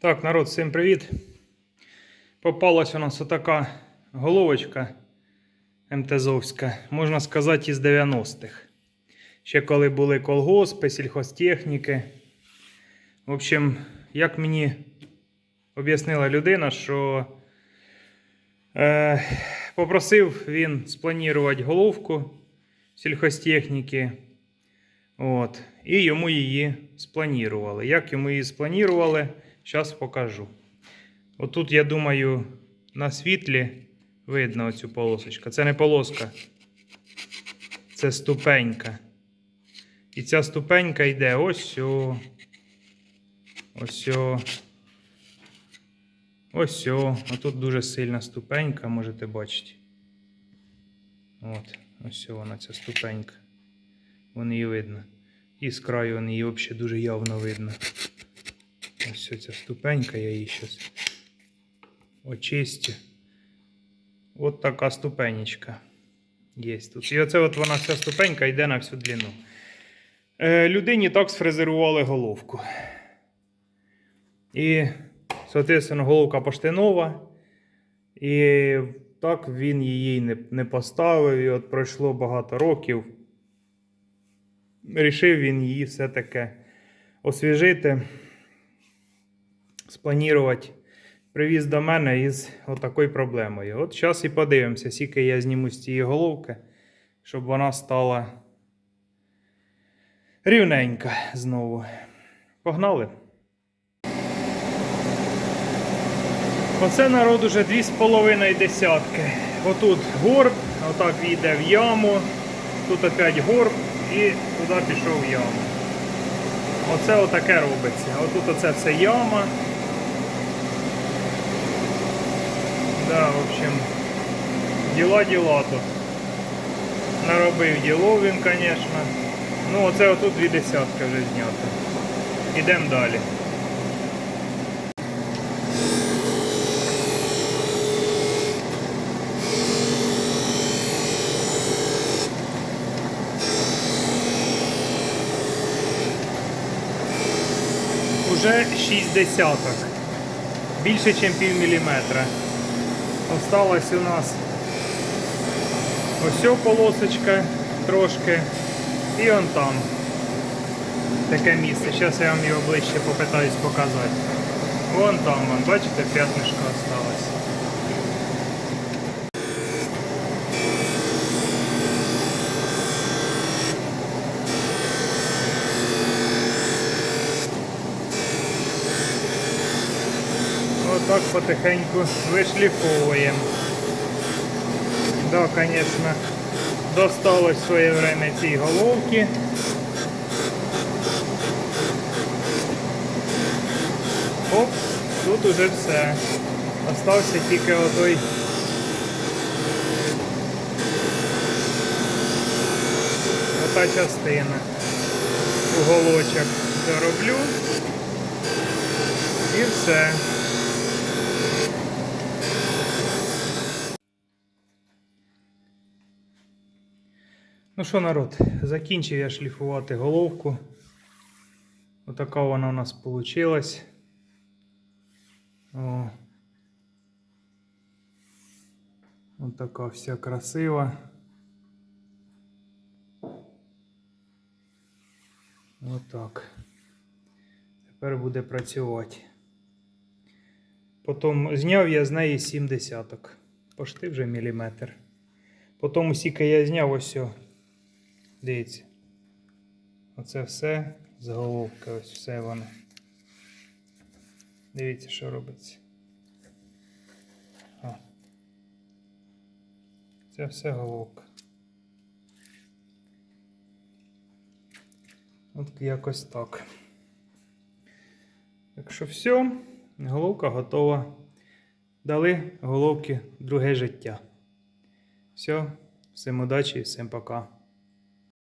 Так, народ, всім привіт. Попалась у нас отака головочка МТЗовська, можна сказати, із 90-х. Ще коли були колгоспи, сільхозтехніки. В общем, як мені об'яснила людина, що е, попросив він спланувати головку сільхозтехніки. От. І йому її спланірували. Як йому її спланірували, зараз покажу. Отут, я думаю, на світлі видно оцю полосочку. Це не полоска, це ступенька. І ця ступенька йде ось сю. Ось сю. Ось сю. Отут дуже сильна ступенька, можете бачити. От, ось вона ця ступенька. Вон її видно. І з краю вон її взагалі дуже явно видно. Ось ця ступенька, я її зараз очистю. От така ступенечка. Є тут. І оце от вона вся ступенька йде на всю длину. Е, людині так сфрезерували головку. І, соответственно, головка поштинова. І так він її не, не поставив. І от пройшло багато років. Рішив він її все-таки освіжити, спланувати. Привіз до мене із отакою проблемою. От зараз і подивимося, скільки я зніму з цієї головки, щоб вона стала рівненька знову. Погнали. Оце народ уже 2,5 десятки. Отут горб, отак йде в яму, тут опять горб і туди пішов яму. Оце отаке робиться. Отут оце все яма. Да, в общем, діла діла тут. Наробив діло він, звісно. Ну, оце отут дві десятки вже знято. Ідемо далі. Уже 6 десяток. Більше, ніж пів міліметра. Осталась у нас ось полосочка трошки. І он там таке місце. Зараз я вам його ближче попитаюсь показати. Вон там, вон, бачите, п'ятнишко осталось. Отак потихеньку вишліфовуємо. Да, звісно, досталось в своє время цій головки. Оп, тут уже все. Остався тільки отой. Ота частина. Уголочок дороблю. І все. Ну що, народ, закінчив я шліфувати головку. Отака вона у нас вийшла. О. Отака вся красива. Отак. Тепер буде працювати. Потім зняв я з неї 7 десяток. Пошти вже міліметр. Потім усіка я зняв ось. Дивіться. Оце все з головки, ось все воно. Дивіться, що робиться. О. Це все головка. От якось так. Так що все, головка готова. Дали головки друге життя. Все, всім удачі і всім пока.